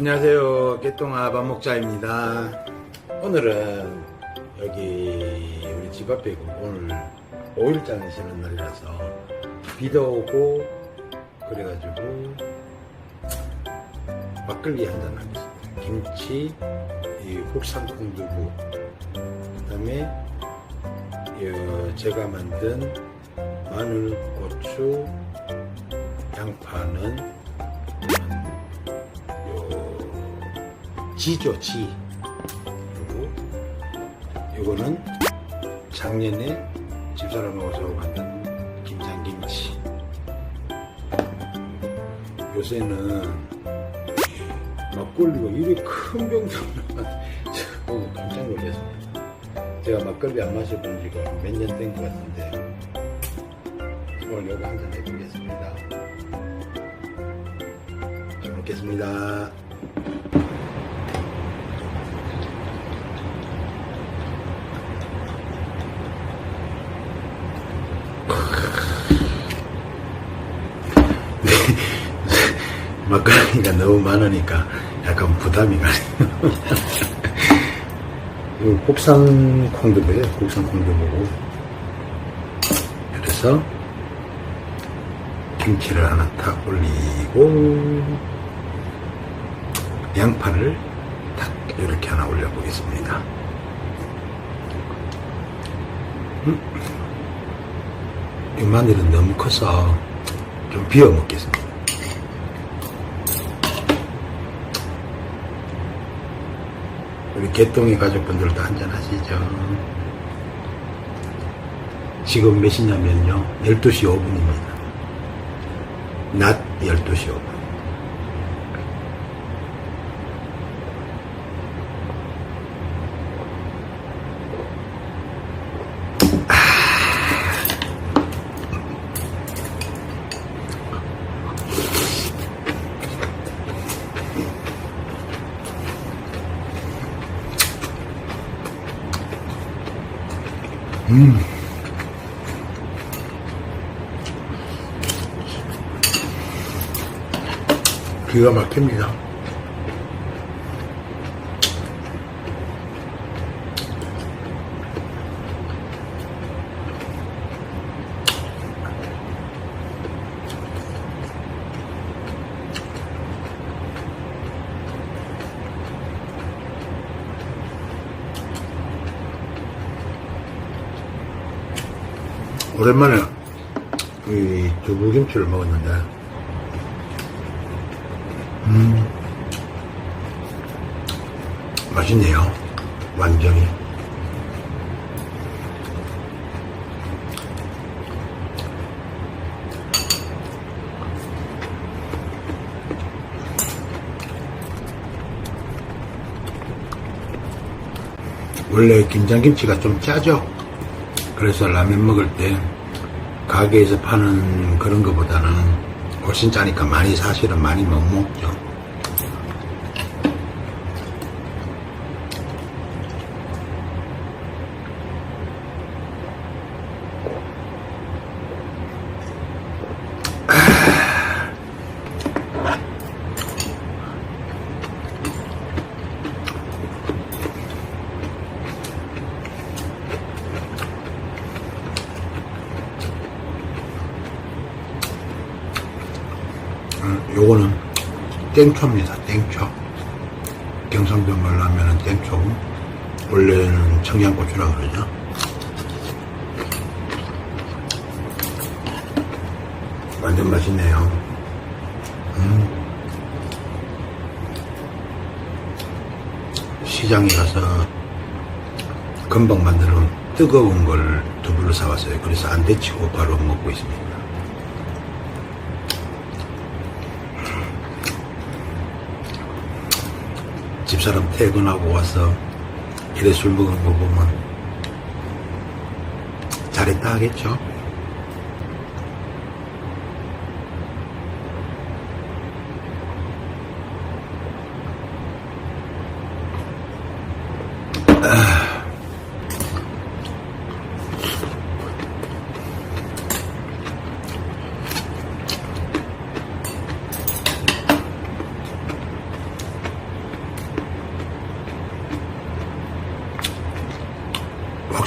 안녕하세요. 깨똥아 밥먹자입니다. 오늘은 여기 우리 집 앞에 그 오늘 5일장을 쉬는 날이라서 비도 오고 그래가지고 막걸리 한잔 하겠습니다. 김치, 이 국산 콩두부, 그 다음에 제가 만든 마늘, 고추, 양파는 요 지죠 지. 그리고 요거는 작년에 집사람하고 저 만든 김장김치. 요새는 막걸리가 이리 큰 병도 보고 깜짝 놀랐습니다. 제가 막걸리 안 마셔본 지가 몇 년 된 것 같은데 오늘 요거 한잔 해보겠습니다. 잘 먹겠습니다 막걸리가 너무 많으니까 약간 부담이 가네요. 이거 국산 콩두부예요. 국산 콩두부고. 그래서 김치를 하나 탁 올리고 양파를 탁 이렇게 하나 올려보겠습니다. 음. 이 마늘은 너무 커서 좀 비워 먹겠습니다. 우리 개똥이 가족분들도 한잔 하시죠. 지금 몇 시냐면요. 12시 5분입니다. 낮 12시 5분. 음. 기가 막힙니다. 오랜만에 이 두부김치를 먹었는데, 음, 맛있네요. 완전히. 원래 김장김치가 좀 짜죠? 그래서 라면 먹을 때 가게에서 파는 그런 것보다는 훨씬 짜니까 많이 사실은 많이 못 먹죠. 요거는 땡초입니다. 땡초. 경상도 말로 하면은 땡초고 원래는 청양고추라 그러죠. 완전 맛있네요. 음. 시장에 가서 금방 만드는 뜨거운 걸 두부를 사왔어요. 그래서 안 데치고 바로 먹고 있습니다. 집사람 퇴근하고 와서 이래 술 먹은 거 보면 잘했다 하겠죠.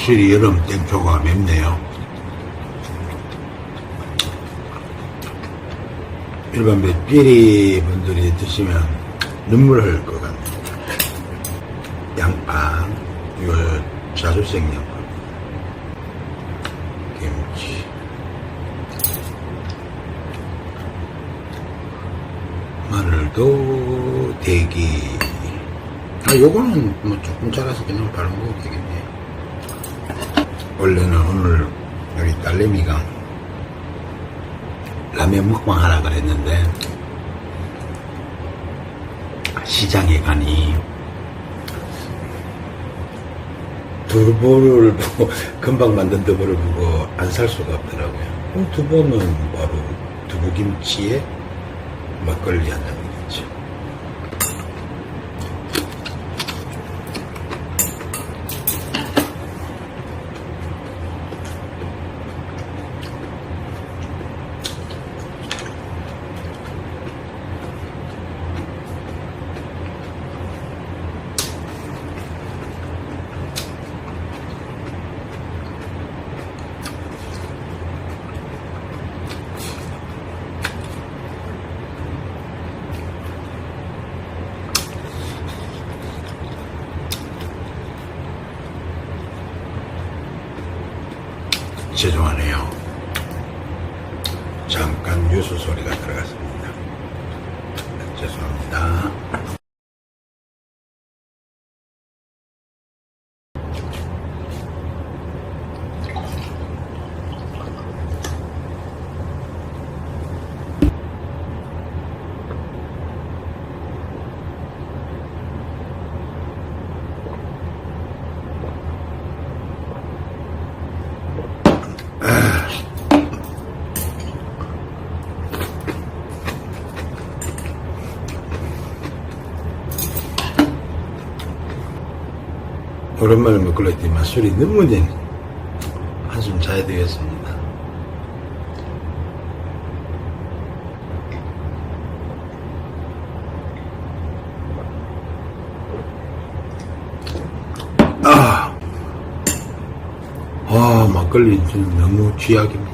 확실히 여름 땡초가 맵네요. 일반 맵비리 분들이 드시면 눈물 흘릴 것 같네요. 양파, 이거 자주생 양파, 김치, 마늘도 대기. 아, 요거는 뭐 조금 잘라서 그냥 바로 먹어도 되겠네. 원래는 오늘 여기 딸내미가 라면 먹방 하라 그랬는데 시장에 가니 두부를 보고 금방 만든 두부를 보고 안 살 수가 없더라고요. 두부는 바로 두부김치에 막걸리 한 잔이겠죠. 죄송하네요. 잠깐 뉴스 소리가 들어갔습니다. 죄송합니다. 오랜만에 먹고 했더니 술이 너무 된 한숨 자야 되겠습니다. 아, 아 막걸리 좀 너무 취약입니다.